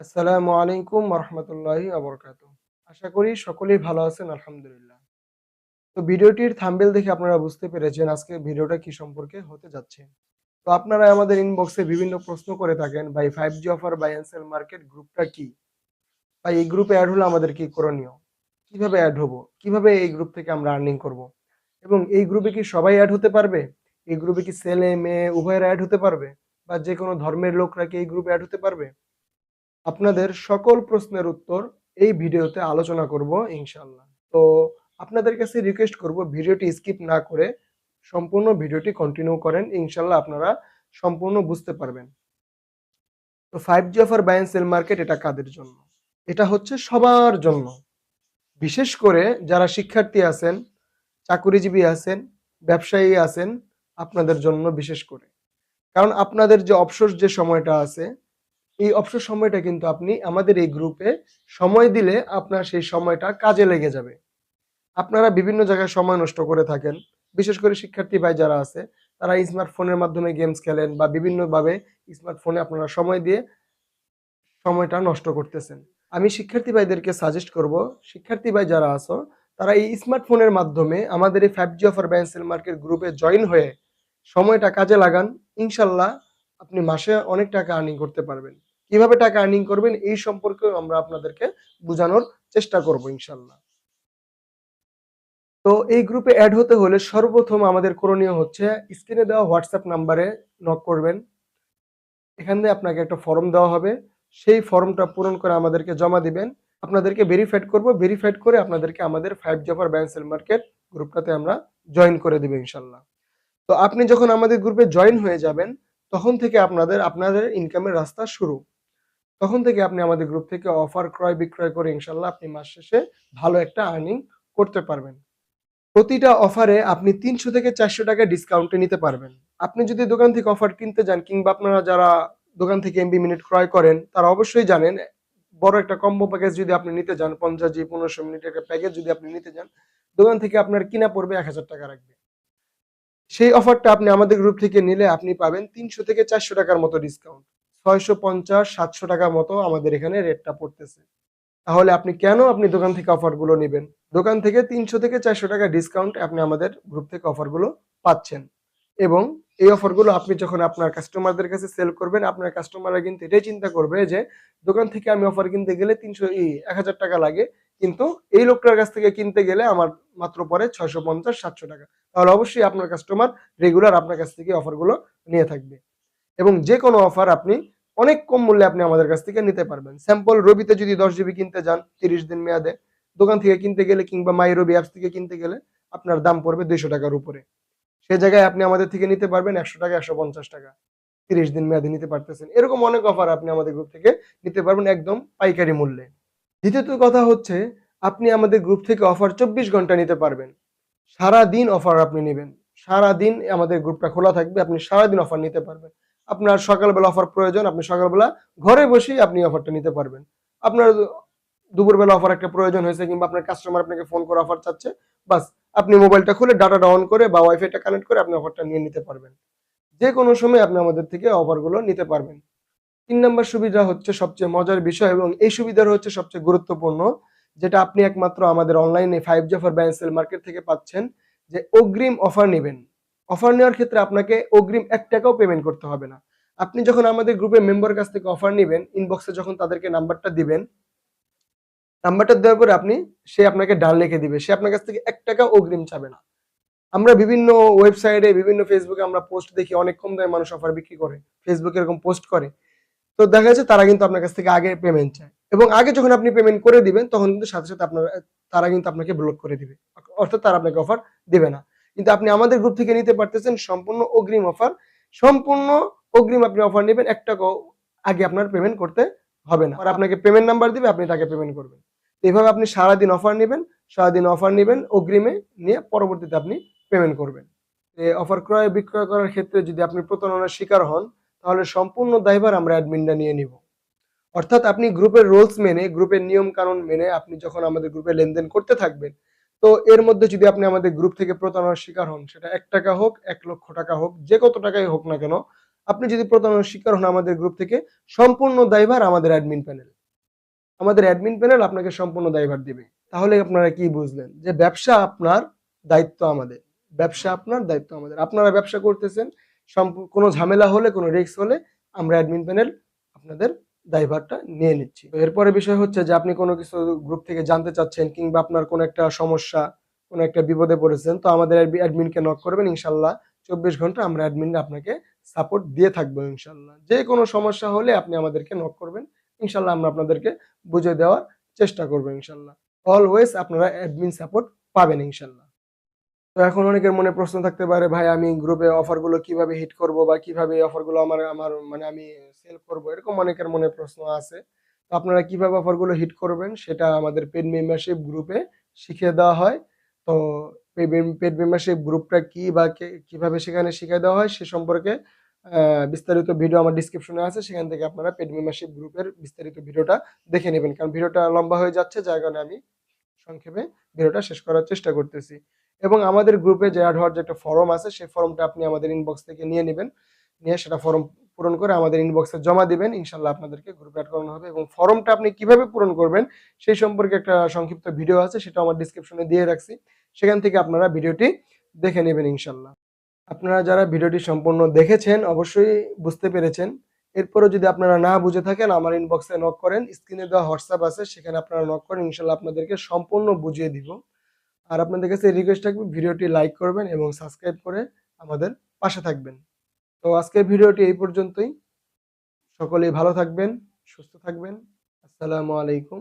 আসসালামু আলাইকুম রহমতুল্লাহি আবরকাত আশা করি সকলেই ভালো আছেন, আলহামদুলিল্লাহ। তো ভিডিওটির থাম্বেল দেখে আপনারা বুঝতে পেরেছেন আজকে ভিডিওটা কি সম্পর্কে হতে যাচ্ছে। তো আপনারা আমাদের ইনবক্সে বিভিন্ন প্রশ্ন করে থাকেন, ভাই five G offer buy and sell market গ্রুপটা কি? বা এই গ্রুপে অ্যাড হলে আমাদের কি করণীয়? কীভাবে অ্যাড হব? কীভাবে এই গ্রুপ থেকে আমরা আর্নিং করব? এবং এই গ্রুপে কি সবাই অ্যাড হতে পারবে? এই গ্রুপে কি ছেলে মেয়ে উভয়ের অ্যাড হতে পারবে? বা যে কোনো ধর্মের লোকরা কি এই গ্রুপে অ্যাড হতে পারবে? আপনাদের সকল প্রশ্নের উত্তর এই ভিডিওতে আলোচনা করব ইনশাল্লাহ তো আপনাদের কাছে রিকোয়েস্ট করব, ভিডিওটি স্কিপ না করে সম্পূর্ণ ভিডিওটি কন্টিনিউ করেন ইনশাল্লাহ আপনারা সম্পূর্ণ বুঝতে পারবেন। তো five G offer buy sell market এটা কাদের জন্য? এটা হচ্ছে সবার জন্য। বিশেষ করে যারা শিক্ষার্থী আছেন, চাকুরিজীবী আছেন, ব্যবসায়ী আছেন, আপনাদের জন্য বিশেষ করে। কারণ আপনাদের যে অবসর যে সময়টা আছে এই অবসর সময়টা কিন্তু আপনি আমাদের এই গ্রুপে সময় দিলে আপনার সেই সময়টা কাজে লেগে যাবে। আপনারা বিভিন্ন জায়গায় সময় নষ্ট করে থাকেন। বিশেষ করে শিক্ষার্থী ভাই যারা আছে, তারা স্মার্টফোনের মাধ্যমে গেমস খেলেন বা বিভিন্নভাবে স্মার্টফোনে আপনারা সময় দিয়ে সময়টা নষ্ট করতেছেন। আমি শিক্ষার্থী ভাইদেরকে সাজেস্ট করব, শিক্ষার্থী ভাই যারা আছো, তারা এই স্মার্টফোনের মাধ্যমে আমাদের এই five G offer buy and sell market গ্রুপে জয়েন হয়ে সময়টা কাজে লাগান। ইনশাল্লাহ আপনি মাসে অনেক টাকা আর্নিং করতে পারবেন। কীভাবে টাকা আর্নিং করবেন, এই সম্পর্কেও আমরা আপনাদেরকে বোঝানোর চেষ্টা করব ইনশাল্লাহ তো এই গ্রুপে অ্যাড হতে হলে সর্বপ্রথম আমাদের করণীয় হচ্ছে স্ক্রিনে দেওয়া হোয়াটসঅ্যাপ নাম্বারে নক করবেন। এখান থেকে আপনাকে একটা ফর্ম দেওয়া হবে। সেই ফর্মটা পূরণ করে আমাদেরকে জমা দিবেন। আপনাদেরকে ভেরিফাইড করব। ভেরিফাইড করে আপনাদেরকে আমাদের ফাইভ জফার ব্যান্সেল মার্কেট গ্রুপটাতে আমরা জয়েন করে দেবো ইনশাল্লাহ তো আপনি যখন আমাদের গ্রুপে জয়েন হয়ে যাবেন, তখন থেকে আপনাদের আপনাদের ইনকামের রাস্তা শুরু। তখন থেকে আপনি আমাদের গ্রুপ থেকে অফার ক্রয় বিক্রয় করে ইনশাল্লাহ আপনি মাস শেষে ভালো একটা আর্নিং করতে পারবেন। প্রতিটা অফারে আপনি তিনশো থেকে চারশো টাকা ডিসকাউন্টে নিতে পারবেন। আপনি যদি দোকান থেকে অফার কিনতে যান কিংবা আপনারা যারা দোকান থেকে এমবি মিনিট ক্রয় করেন, তারা অবশ্যই জানেন, বড় একটা কম্বো প্যাকেজ যদি আপনি নিতে যান, পঞ্চাশ জি, পনেরোশো মিনিটের একটা প্যাকেজ যদি আপনি নিতে যান, দোকান থেকে আপনার কিনা পড়বে এক হাজার টাকা রাখবে। সেই অফারটা আপনি আমাদের গ্রুপ থেকে নিলে আপনি পাবেন তিনশো থেকে চারশো টাকার মতো ডিসকাউন্ট ছয়শো পঞ্চাশ, সাতশো টাকার মতো আমাদের এখানে রেটটা পড়তেছে। তাহলে আপনি কেন আপনি দোকান থেকে অফারগুলো নেবেন? দোকান থেকে তিনশো থেকে চারশো টাকা ডিসকাউন্ট আপনি আমাদের গ্রুপ থেকে অফারগুলো পাচ্ছেন। এবং এই অফারগুলো আপনি যখন আপনার কাস্টমারদের কাছে সেল করবেন, আপনার কাস্টমাররা কিন্তু এটাই চিন্তা করবে যে, দোকান থেকে আমি অফার কিনতে গেলে তিনশো এক হাজার টাকা লাগে। কিন্তু এই লোকটার কাছ থেকে কিনতে গেলে আমার মাত্র পরে ছয়শো পঞ্চাশ, সাতশো টাকা। তাহলে অবশ্যই আপনার কাস্টমার রেগুলার আপনার কাছ থেকে অফারগুলো নিয়ে থাকবে। এবং যে কোনো অফার আপনি অনেক কম মূল্যে আপনি আমাদের কাছ থেকে নিতে পারবেন। স্যাম্পল রবিতে যদি দশ জিবি কিনতে যান, তিরিশ দিন মেয়াদে, দোকান থেকে কিনতে গেলে কিংবা মাই রবি অ্যাপস থেকে কিনতে গেলে আপনার দাম পড়বে দুইশো টাকার উপরে। সে জায়গায় আপনি আমাদের থেকে নিতে পারবেন একশো টাকা, একশো পঞ্চাশ টাকা। তিরিশ দিন মেয়াদে নিতে পারতেছেন। এরকম অনেক অফার আপনি আমাদের গ্রুপ থেকে নিতে পারবেন একদম পাইকারি মূল্যে। দ্বিতীয়ত কথা হচ্ছে, আপনি আমাদের গ্রুপ থেকে অফার চব্বিশ ঘণ্টা নিতে পারবেন। সারা দিন অফার আপনি নেবেন। সারা দিন আমাদের গ্রুপটা খোলা থাকবে, আপনি সারা দিন অফার নিতে পারবেন। আপনার সকালবেলা অফার প্রয়োজন, আপনি সকালবেলা ঘরে বসেই আপনি অফারটা নিতে পারবেন। আপনার দুপুরবেলা অফার একটা প্রয়োজন হয়েছে কিংবা আপনার কাস্টমার আপনাকে ফোন করে অফার চাচ্ছে, বাস আপনি মোবাইলটা খুলে ডাটাটা অন করে বা ওয়াইফাইটা কানেক্ট করে আপনি অফারটা নিয়ে নিতে পারবেন। যে কোনো সময় আপনি আমাদের থেকে অফারগুলো নিতে পারবেন। তিন নম্বর সুবিধা হচ্ছে সবচেয়ে মজার বিষয় এবং এই সুবিধাটা হচ্ছে সবচেয়ে গুরুত্বপূর্ণ, যেটা আপনি একমাত্র আমাদের অনলাইনে five G offer buy and sell market থেকে পাচ্ছেন, যে অগ্রিম অফার নেবেন। অফার নেওয়ার ক্ষেত্রে আপনাকে অগ্রিম এক টাকাও পেমেন্ট করতে হবে না। আপনি যখন আমাদের গ্রুপের মেম্বার কাছ থেকে অফার নেবেন ইনবক্সে যখন তাদেরকে নাম্বারটা দিবেন নাম্বারটা দেওয়ার পরে আপনি, সে আপনাকে ডান লিখে দিবে। সে আপনার কাছ থেকে এক টাকা অগ্রিম চাবে না। আমরা বিভিন্ন ওয়েবসাইটে বিভিন্ন ফেসবুকে আমরা পোস্ট দেখি, অনেক কম দামে মানুষ অফার বিক্রি করে। ফেসবুকে এরকম পোস্ট করে। তো দেখা যাচ্ছে তারা কিন্তু আপনার কাছ থেকে আগে পেমেন্ট চায়। এবং আগে যখন আপনি পেমেন্ট করে দিবেন, তখন কিন্তু সাথে সাথে আপনার, তারা কিন্তু আপনাকে ব্লক করে দিবে। অর্থাৎ তারা আপনাকে অফার দিবে না। কিন্তু আপনি আমাদের গ্রুপ থেকে নিতে পারতেছেন সম্পূর্ণ অগ্রিম অফার সম্পূর্ণ অগ্রিম আপনি অফার নেবেন। এক টাকাও আগে আপনার পেমেন্ট করতে হবে না। আর আপনাকে পেমেন্ট নাম্বার দিবে, আপনি তাকে পেমেন্ট করবেন। এইভাবে আপনি সারাদিন অফার নেবেন, সারাদিন অফার নেবেন, অগ্রিমে নিয়ে পরবর্তীতে আপনি পেমেন্ট করবেন। অফার ক্রয় বিক্রয় করার ক্ষেত্রে যদি আপনি প্রতারণার শিকার হন, তাহলে সম্পূর্ণ দায়ভার আমরা অ্যাডমিনটা নিয়ে নিব। অর্থাৎ আপনি গ্রুপের রুলস মেনে গ্রুপের নিয়ম কানুন মেনে আপনি যখন আমাদের গ্রুপে লেনদেন করতে থাকবেন তো এর মধ্যে যদি আপনি আমাদের গ্রুপ থেকে প্রতারণার শিকার হন, সেটা এক টাকা হোক, এক লক্ষ টাকা হোক, যে কত টাকাই হোক না কেন, আপনি যদি প্রতারণার শিকার হন আমাদের গ্রুপ থেকে, সম্পূর্ণ দায়ভার আমাদের অ্যাডমিন প্যানেল আমাদের অ্যাডমিন প্যানেল আপনাকে সম্পূর্ণ দায়ভার দিবে। তাহলে আপনারা কি বুঝলেন? যে ব্যবসা আপনার দায়িত্ব আমাদের। ব্যবসা আপনার দায়িত্ব আমাদের। আপনারা ব্যবসা করতেছেন কোনো ঝামেলা হলে, কোনো রিস্ক হলে আমরা অ্যাডমিন প্যানেল আপনাদের দায়ভারটা নিয়ে নিচ্ছি। এরপরে বিষয় হচ্ছে যে আপনি কোনো কিছু গ্রুপ থেকে জানতে চাচ্ছেন কিংবা আপনার কোনো একটা সমস্যা, কোনো একটা বিপদে পড়েছেন, তো আমাদের অ্যাডমিনকে নক করবেন ইনশাল্লাহ চব্বিশ ঘণ্টা আমরা অ্যাডমিন আপনাকে সাপোর্ট দিয়ে থাকব ইনশাল্লাহ যে কোনো সমস্যা হলে আপনি আমাদেরকে নক করবেন ইনশাল্লাহ আমরা আপনাদেরকে বুঝে দেওয়ার চেষ্টা করব ইনশাল্লাহ অলওয়েজ আপনারা অ্যাডমিন সাপোর্ট পাবেন ইনশাল্লাহ তো এখন অনেকের মনে প্রশ্ন থাকতে পারে, ভাই, আমি গ্রুপে অফারগুলো কীভাবে হিট করব বা কীভাবে অফারগুলো আমার আমার মানে আমি সেল করব? এরকম অনেকের মনে প্রশ্ন আছে। তো আপনারা কীভাবে অফারগুলো হিট করবেন সেটা আমাদের পেড মেম্বারশিপ গ্রুপে শিখিয়ে দেওয়া হয়। তো পেড মেম্বারশিপ গ্রুপটা কি বা কীভাবে সেখানে শিখিয়ে দেওয়া হয় সে সম্পর্কে বিস্তারিত ভিডিও আমার ডিসক্রিপশনে আছে, সেখান থেকে আপনারা পেড মেম্বারশিপ গ্রুপের বিস্তারিত ভিডিওটা দেখে নেবেন। কারণ ভিডিওটা লম্বা হয়ে যাচ্ছে, যার কারণে আমি সংক্ষেপে ভিডিওটা শেষ করার চেষ্টা করতেছি। এবং আমাদের গ্রুপে যে অ্যাড হওয়ার যে একটা ফর্ম আছে, সেই ফর্মটা আপনি আমাদের ইনবক্স থেকে নিয়ে নেবেন। নিয়ে সেটা ফর্ম পূরণ করে আমাদের ইনবক্সে জমা দিবেন। ইনশাল্লাহ আপনাদেরকে গ্রুপে অ্যাড করানো হবে এবং ফর্মটা আপনি কীভাবে পূরণ করবেন, সেই সম্পর্কে একটা সংক্ষিপ্ত ভিডিও আছে সেটা আমার ডিসক্রিপশনে দিয়ে রাখছি। সেখান থেকে আপনারা ভিডিওটি দেখে নেবেন ইনশাল্লাহ আপনারা যারা ভিডিওটি সম্পূর্ণ দেখেছেন, অবশ্যই বুঝতে পেরেছেন এরপরে যদি আপনারা না বুঝে থাকেন, আমার ইনবক্সে নক করেন স্ক্রিনে দেওয়া হোয়াটসঅ্যাপ আছে, সেখানে আপনারা নক করেন ইনশাল্লাহ আপনাদেরকে সম্পূর্ণ বুঝিয়ে দিব। আর আপনাদের কাছে রিকোয়েস্ট থাকবে, ভিডিওটি লাইক করবেন এবং সাবস্ক্রাইব করে আমাদের পাশে থাকবেন। তো আজকের ভিডিওটি এই পর্যন্তই। সকলেই ভালো থাকবেন, সুস্থ থাকবেন। আসসালামু আলাইকুম